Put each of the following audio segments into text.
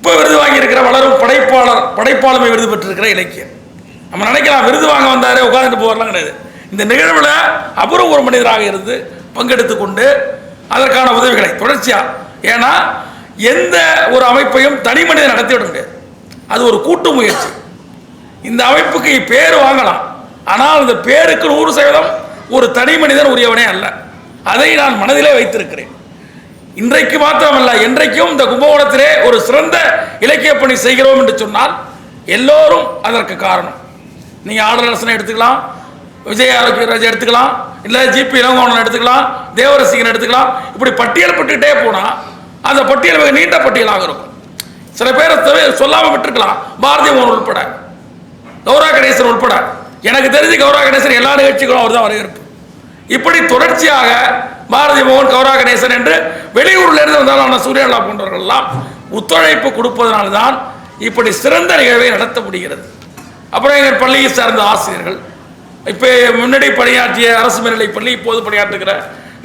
இப்போ விருது வாங்கியிருக்கிற வளரும் படைப்பாளர் படைப்பாளுமை விருது பெற்றிருக்கிற இலக்கியம் நம்ம நினைக்கலாம் விருது வாங்க வந்தாரே உட்காந்துட்டு போகலாம் கிடையாது. இந்த நிகழ்வில் அபூர்வ ஒரு மனிதராக இருந்து பங்கெடுத்து கொண்டு அதற்கான உதவிகளை தொடர்ச்சியாக ஏன்னா எந்த ஒரு அமைப்பையும் தனி மனிதன் நடத்திவிட முடியாது. அது ஒரு கூட்டு முயற்சி. இந்த அமைப்புக்கு பேர் வாங்கலாம். ஆனால் அந்த பேருக்கு நூறு சதவீதம் ஒரு தனி மனிதன் உரியவனே அல்ல. அதை நான் மனதிலே வைத்திருக்கிறேன். இன்றைக்கு மாத்திரமல்ல என்றைக்கும் இந்த கும்பகோணத்திலே ஒரு சிறந்த இலக்கிய பணி செய்கிறோம் என்று சொன்னால் எல்லோரும் அதற்கு காரணம். நீங்கள் ஆடரசனை எடுத்துக்கலாம் விஜய் ஆரோக்கியராஜ் எடுத்துக்கலாம் இல்லை ஜிபி இளங்கோணன் எடுத்துக்கலாம் தேவரசிகன் எடுத்துக்கலாம். இப்படி பட்டியல் பட்டுக்கிட்டே போனால் அந்த பட்டியல் மிக நீண்ட பட்டியலாக இருக்கும். சில பேரை சொல்லாமல் விட்டுருக்கலாம். பாரதிய மோகன் உட்பட கௌரா கணேசன் உட்பட எனக்கு தெரிஞ்சு கௌரா கணேசன் எல்லா நிகழ்ச்சிகளும் அவர் தான் வரவேற்பு. இப்படி தொடர்ச்சியாக பாரதி மோகன் கௌரா கணேசன் என்று வெளியூர்ல இருந்து வந்தாலும் சூரியலா போன்றவர்கள்லாம் ஒத்துழைப்பு கொடுப்பதனால்தான் இப்படி சிறந்த நிகழ்வை நடத்த முடிகிறது அப்புறம் எங்கள் பள்ளியை சார்ந்த ஆசிரியர்கள். இப்போ முன்னாடி பணியாற்றிய அரசு மேல்நிலைப் பள்ளி இப்போது பணியாற்றுகிற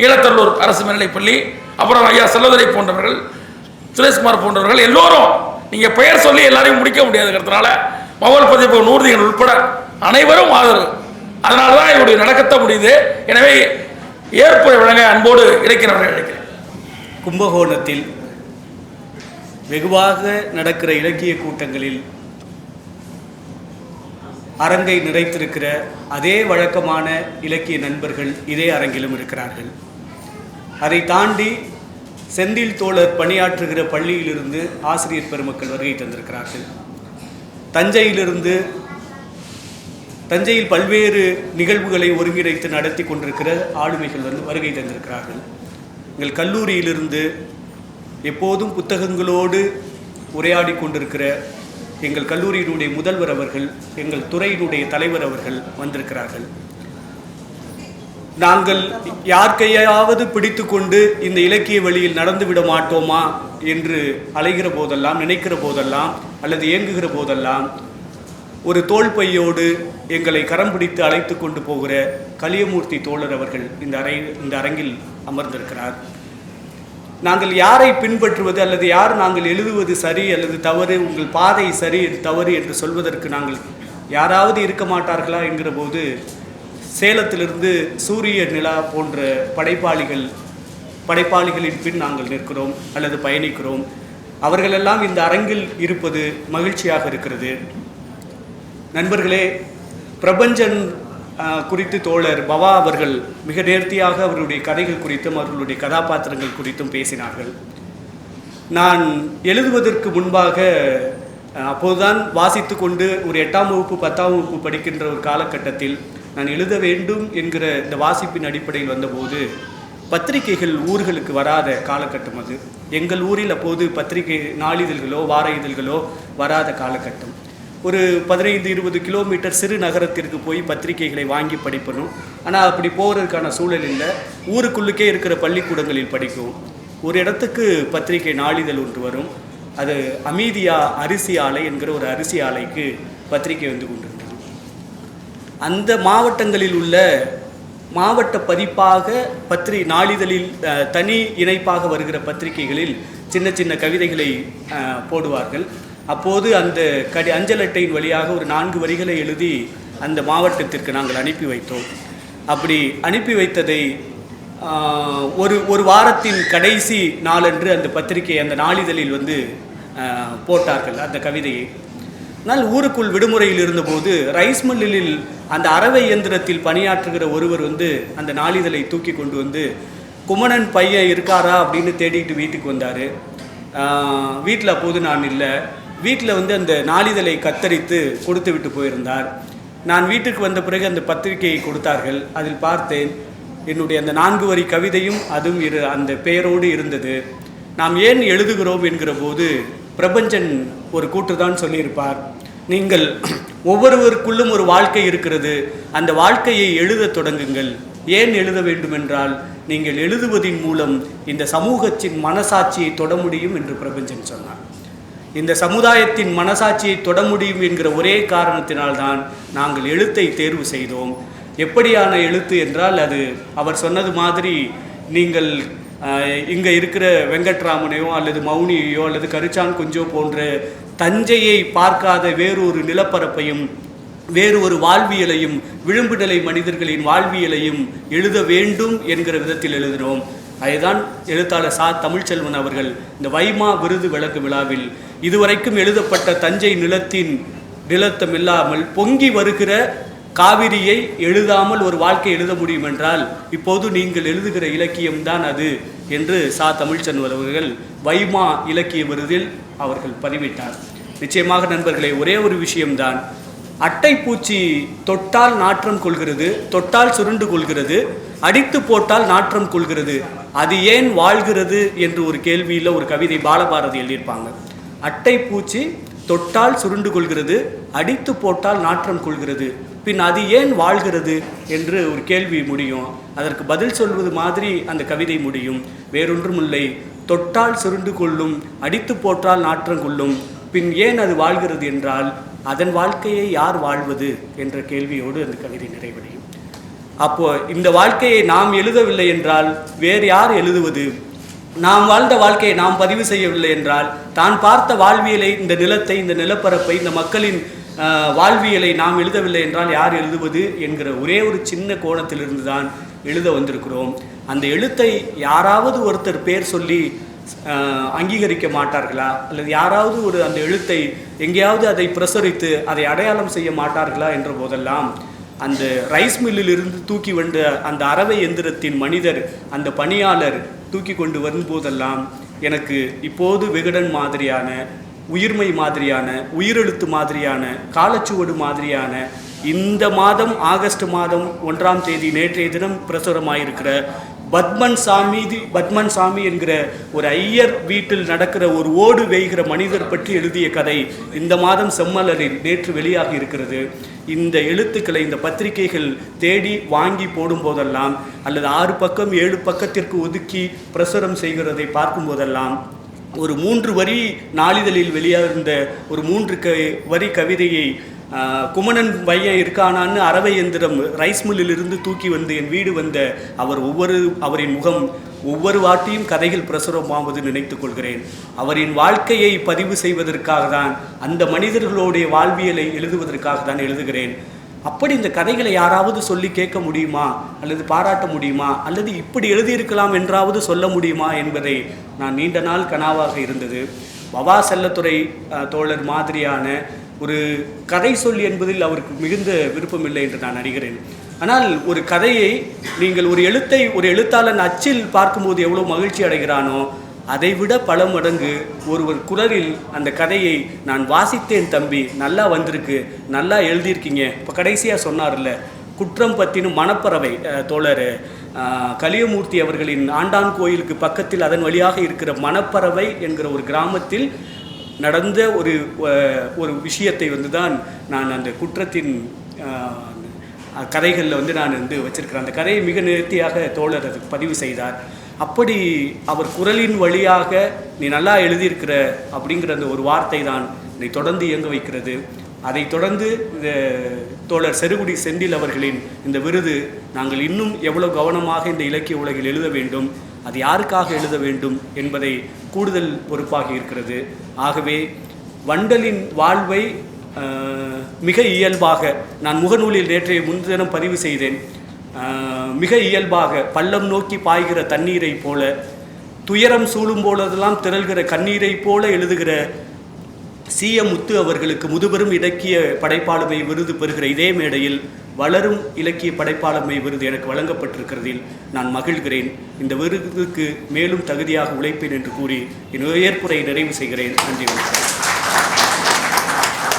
ஈழத்தல்லூர் அரசு மேல்நிலைப் பள்ளி அப்புறம் ஐயா செல்லதுரை போன்றவர்கள் சுரேஷ்குமார் போன்றவர்கள் எல்லோரும் நீங்கள் பெயர் சொல்லி எல்லாரையும் முடிக்க முடியாதுங்கிறதுனால மொபைல் பதிப்பு நூறுதிகள் உட்பட அனைவரும் ஆதரவு. அதனால தான் இவருடைய நடக்கத்த முடியுது. எனவே ஏற்புரை வழங்க அன்போடு இலக்கியவர்கள் அழைக்கிறேன் கும்பகோணத்தில் வெகுவாக நடக்கிற இலக்கிய கூட்டங்களில் அரங்கை நிறைத்திருக்கிற அதே வழக்கமான இலக்கிய நண்பர்கள் இதே அரங்கிலும் இருக்கிறார்கள். அதை தாண்டி செந்தில் தோழர் பணியாற்றுகிற பள்ளியிலிருந்து ஆசிரியர் பெருமக்கள் வருகை தந்திருக்கிறார்கள். தஞ்சையிலிருந்து தஞ்சையில் பல்வேறு நிகழ்வுகளை ஒருங்கிணைத்து நடத்தி கொண்டிருக்கிற ஆளுமைகள் வந்து வருகை தந்திருக்கிறார்கள். எங்கள் கல்லூரியிலிருந்து எப்போதும் புத்தகங்களோடு உரையாடி கொண்டிருக்கிற எங்கள் கல்லூரியினுடைய முதல்வர் அவர்கள் எங்கள் துறையினுடைய தலைவர் அவர்கள் வந்திருக்கிறார்கள். நாங்கள் யார்கையாவது பிடித்து கொண்டு இந்த இலக்கிய வழியில் நடந்து விட மாட்டோமா என்று அலைகிற போதெல்லாம் நினைக்கிற போதெல்லாம் அல்லது இயங்குகிற போதெல்லாம் ஒரு தோள் பையோடு எங்களை கரம் பிடித்து அழைத்து கொண்டு போகிற கலியமூர்த்தி தோழர் அவர்கள் இந்த அறை இந்த அரங்கில் அமர்ந்திருக்கிறார். நாங்கள் யாரை பின்பற்றுவது அல்லது யார் நாங்கள் எழுதுவது சரி அல்லது தவறு உங்கள் பாதை சரி இது தவறு என்று சொல்வதற்கு நாங்கள் யாராவது இருக்க மாட்டார்களா என்கிற போது சேலத்திலிருந்து சூரிய நிலா போன்ற படைப்பாளிகள் படைப்பாளிகளின் பின் நாங்கள் நிற்கிறோம் அல்லது பயணிக்கிறோம். அவர்களெல்லாம் இந்த அரங்கில் இருப்பது மகிழ்ச்சியாக இருக்கிறது. நண்பர்களே பிரபஞ்சன் குறித்து தோழர் பவா அவர்கள் மிக நேர்த்தியாக அவர்களுடைய கதைகள் குறித்தும் அவர்களுடைய கதாபாத்திரங்கள் குறித்தும் பேசினார்கள். நான் எழுதுவதற்கு முன்பாக அப்போதுதான் வாசித்து கொண்டு ஒரு எட்டாம் வகுப்பு பத்தாம் வகுப்பு படிக்கின்ற ஒரு காலகட்டத்தில் நான் எழுத வேண்டும் என்கிற இந்த வாசிப்பின் அடிப்படையில் வந்தபோது பத்திரிகைகள் ஊர்களுக்கு வராத காலகட்டம் அது. எங்கள் ஊரில் அப்போது பத்திரிகை நாளிதழ்களோ வார இதழ்களோ வராத காலகட்டம். ஒரு பதினைந்து இருபது கிலோமீட்டர் சிறு நகரத்திற்கு போய் பத்திரிகைகளை வாங்கி படிப்பணும். ஆனால் அப்படி போகிறதுக்கான சூழல் இல்லை. ஊருக்குள்ளுக்கே இருக்கிற பள்ளிக்கூடங்களில் படிக்கும். ஒரு இடத்துக்கு பத்திரிகை நாளிதழ் ஒன்று வரும். அது அமீதியா அரிசி ஆலை என்கிற ஒரு அரிசி ஆலைக்கு பத்திரிகை வந்து கொண்டிருந்தது. அந்த மாவட்டங்களில் உள்ள மாவட்ட பதிப்பாக பத்திரி நாளிதழில் தனி இணைப்பாக வருகிற பத்திரிகைகளில் சின்ன சின்ன கவிதைகளை போடுவார்கள். அப்போது அந்த கடி அஞ்சல் அட்டையின் வழியாக ஒரு நான்கு வரிகளை எழுதி அந்த மாவட்டத்திற்கு நாங்கள் அனுப்பி வைத்தோம். அப்படி அனுப்பி வைத்ததை ஒரு ஒரு வாரத்தின் கடைசி நாளன்று அந்த பத்திரிகை அந்த நாளிதழில் வந்து போட்டார்கள் அந்த கவிதையை. ஆனால் ஊருக்குள் விடுமுறையில் இருந்தபோது ரைஸ் மில்லில் அந்த அறவை இயந்திரத்தில் பணியாற்றுகிற ஒருவர் வந்து அந்த நாளிதழை தூக்கி கொண்டு வந்து குமணன் பையன் இருக்காரா அப்படின்னு தேடிட்டு வீட்டுக்கு வந்தார். வீட்டில் அப்போது நான் இல்லை. வீட்டில் வந்து அந்த நாளிதழை கத்தரித்து கொடுத்து விட்டு போயிருந்தார். நான் வீட்டுக்கு வந்த பிறகு அந்த பத்திரிகையை கொடுத்தார்கள். அதில் பார்த்தேன் என்னுடைய அந்த நான்கு வரி கவிதையும் அதுவும் இரு அந்த பெயரோடு இருந்தது. நாம் ஏன் எழுதுகிறோம் என்கிற போது பிரபஞ்சன் ஒரு கூற்றுதான் சொல்லியிருப்பார். நீங்கள் ஒவ்வொருவருக்குள்ளும் ஒரு வாழ்க்கை இருக்கிறது. அந்த வாழ்க்கையை எழுதத் தொடங்குங்கள். ஏன் எழுத வேண்டுமென்றால் நீங்கள் எழுதுவதின் மூலம் இந்த சமூகத்தின் மனசாட்சியை தொட முடியும் என்று பிரபஞ்சன் சொன்னார். இந்த சமுதாயத்தின் மனசாட்சியை தொட முடியும் என்கிற ஒரே காரணத்தினால்தான் நாங்கள் எழுத்தை தேர்வு செய்தோம். எப்படியான எழுத்து என்றால் அது அவர் சொன்னது மாதிரி நீங்கள் இங்கே இருக்கிற வெங்கட்ராமனையோ அல்லது மௌனியையோ அல்லது கருச்சான் குஞ்சோ போன்ற தஞ்சையை பார்க்காத வேறொரு நிலப்பரப்பையும் வேறு ஒரு வாழ்வியலையும் விளிம்புநிலை மனிதர்களின் வாழ்வியலையும் எழுத வேண்டும் என்கிற விதத்தில் எழுதினோம். அதுதான் எழுத்தாளர் சா. தமிழ்ச்செல்வன் அவர்கள் இந்த வைமா விருது விளக்கு விழாவில் இதுவரைக்கும் எழுதப்பட்ட தஞ்சை நிலத்தின் நிலத்தம் இல்லாமல் பொங்கி வருகிற காவிரியை எழுதாமல் ஒரு வாழ்க்கை எழுத முடியும் என்றால் இப்போது நீங்கள் எழுதுகிற இலக்கியம்தான் அது என்று சா. தமிழ்ச்செல்வன் அவர்கள் வைமா இலக்கிய விருதில் அவர்கள் பதிவிட்டார். நிச்சயமாக நண்பர்களே ஒரே ஒரு விஷயம்தான். அட்டைப்பூச்சி தொட்டால் நாற்றம் கொள்கிறது தொட்டால் சுருண்டு கொள்கிறது அடித்து போட்டால் நாற்றம் கொள்கிறது. அது ஏன் வாழ்கிறது என்று ஒரு கேள்வியில் ஒரு கவிதை பாலபாரதி எழுதியிருப்பாங்க. அட்டைப்பூச்சி தொட்டால் சுருண்டு கொள்கிறது அடித்து போட்டால் நாற்றம் கொள்கிறது. பின் அது ஏன் வாழ்கிறது என்று ஒரு கேள்வி முடியும். அதற்கு பதில் சொல்வது மாதிரி அந்த கவிதை முடியும். வேறொன்றுமில்லை. தொட்டால் சுருண்டு கொள்ளும் அடித்து போட்டால் நாற்றம் கொள்ளும். பின் ஏன் அது வாழ்கிறது என்றால் அதன் வாழ்க்கையை யார் வாழ்வது என்ற கேள்வியோடு அந்த கவிதை நிறைவடையும். அப்போ இந்த வாழ்க்கையை நாம் எழுதவில்லை என்றால் வேறு யார் எழுதுவது? நாம் வாழ்ந்த வாழ்க்கையை நாம் பதிவு செய்யவில்லை என்றால் தான் பார்த்த வாழ்வியலை இந்த நிலத்தை இந்த நிலப்பரப்பை இந்த மக்களின் வாழ்வியலை நாம் எழுதவில்லை என்றால் யார் எழுதுவது என்கிற ஒரே ஒரு சின்ன கோணத்திலிருந்து தான் எழுத வந்திருக்கிறோம். அந்த எழுத்தை யாராவது ஒருத்தர் பேர் சொல்லி அங்கீகரிக்க மாட்டார்களா? அல்லது யாராவது ஒரு அந்த எழுத்தை எங்கேயாவது அதை பிரசுரித்து அதை அடையாளம் செய்ய மாட்டார்களா என்ற போதெல்லாம் அந்த ரைஸ் மில்லில் இருந்து தூக்கி வந்த அந்த அரவை எந்திரத்தின் மனிதர் அந்த பணியாளர் தூக்கி கொண்டு வரும்போதெல்லாம் எனக்கு இப்போது விகடன் மாதிரியான உயிர்மை மாதிரியான உயிரெழுத்து மாதிரியான காலச்சுவடு மாதிரியான இந்த மாதம் ஆகஸ்ட் மாதம் ஒன்றாம் தேதி நேற்றைய தினம் பிரசுரமாயிருக்கிற பத்மன் சாமி பத்மன் சாமி என்கிற ஒரு ஐயர் வீட்டில் நடக்கிற ஒரு ஓடு வேய்கிற மனிதர் பற்றி எழுதிய கதை இந்த மாதம் செம்மலரில் நேற்று வெளியாகி இருக்கிறது இந்த எழுத்துக்களை இந்த பத்திரிகைகள் தேடி வாங்கி போடும் போதெல்லாம் அல்லது ஆறு பக்கம் ஏழு பக்கத்திற்கு ஒதுக்கி பிரசுரம் செய்கிறதை பார்க்கும் போதெல்லாம் ஒரு மூன்று வரி நாளிதழில் வெளியாகிருந்த ஒரு மூன்று க வரி கவிதையை குமணன் பையன் இருக்கானான்னு அரவை எந்திரம் ரைஸ் மில்லிலிருந்து தூக்கி வந்து என் வீடு வந்த அவர் ஒவ்வொரு அவரின் முகம் ஒவ்வொரு வாட்டியும் கதைகள் பிரசுரமாவது நினைத்து கொள்கிறேன். அவரின் வாழ்க்கையை பதிவு செய்வதற்காக தான் அந்த மனிதர்களுடைய வாழ்வியலை எழுதுவதற்காக தான் எழுதுகிறேன். அப்படி இந்த கதைகளை யாராவது சொல்லி கேட்க முடியுமா? அல்லது பாராட்ட முடியுமா? அல்லது இப்படி எழுதியிருக்கலாம் என்றாவது சொல்ல முடியுமா என்பதை நான் நீண்ட நாள் கனாவாக இருந்தது. வவா செல்லத்துறை தோழர் மாதிரியான ஒரு கதை சொல் என்பதில் அவருக்கு மிகுந்த விருப்பமில்லை என்று நான் அறிகிறேன் ஆனால் ஒரு கதையை நீங்கள் ஒரு எழுத்தை ஒரு எழுத்தாளன் அச்சில் பார்க்கும்போது எவ்வளோ மகிழ்ச்சி அடைகிறானோ அதைவிட பல மடங்கு ஒருவர் குரலில் அந்த கதையை நான் வாசித்தேன் தம்பி நல்லா வந்திருக்கு நல்லா எழுதியிருக்கீங்க. இப்போ கடைசியாக சொன்னார்ல குற்றம் பத்தினும் மணப்பறவை தோழர் கலியமூர்த்தி அவர்களின் ஆண்டான் கோயிலுக்கு பக்கத்தில் அதன் வழியாக இருக்கிற மணப்பறவை என்கிற ஒரு கிராமத்தில் நடந்த ஒரு ஒரு விஷயத்தை வந்து தான் நான் அந்த குற்றத்தின் கதைகளில் வந்து நான் வந்து வச்சிருக்கிறேன். அந்த கதையை மிக நேர்த்தியாக தோழர் அதுக்கு பதிவு செய்தார். அப்படி அவர் குரலின் வழியாக நீ நல்லா எழுதியிருக்கிற அப்படிங்கிற அந்த ஒரு வார்த்தை தான் என்னை தொடர்ந்து இயங்க வைக்கிறது. அதை தொடர்ந்து இந்த தோழர் செருகுடி செந்தில் அவர்களின் இந்த விருது நாங்கள் இன்னும் எவ்வளவு கவனமாக இந்த இலக்கிய உலகில் எழுத வேண்டும் அது யாருக்காக எழுத வேண்டும் என்பதை கூடுதல் பொறுப்பாக இருக்கிறது. ஆகவே வண்டலின் வாழ்வை மிக இயல்பாக நான் முகநூலில் நேற்றைய முன்தினம் பதிவு செய்தேன். மிக இயல்பாக பள்ளம் நோக்கி பாய்கிற தண்ணீரை போல துயரம் சூழும் போலதெல்லாம் திரள்கிற கண்ணீரை போல எழுதுகிற சி எம் முத்து அவர்களுக்கு முதுபெரும் இலக்கிய படைப்பாளுமை விருது பெறுகிற இதே மேடையில் வளரும் இலக்கிய படைப்பாளுமை விருது எனக்கு வழங்கப்பட்டிருக்கிறதில் நான் மகிழ்கிறேன். இந்த விருதுக்கு மேலும் தகுதியாக உழைப்பேன் என்று கூறி என் ஏற்புரை நிறைவு செய்கிறேன். நன்றி வணக்கம்.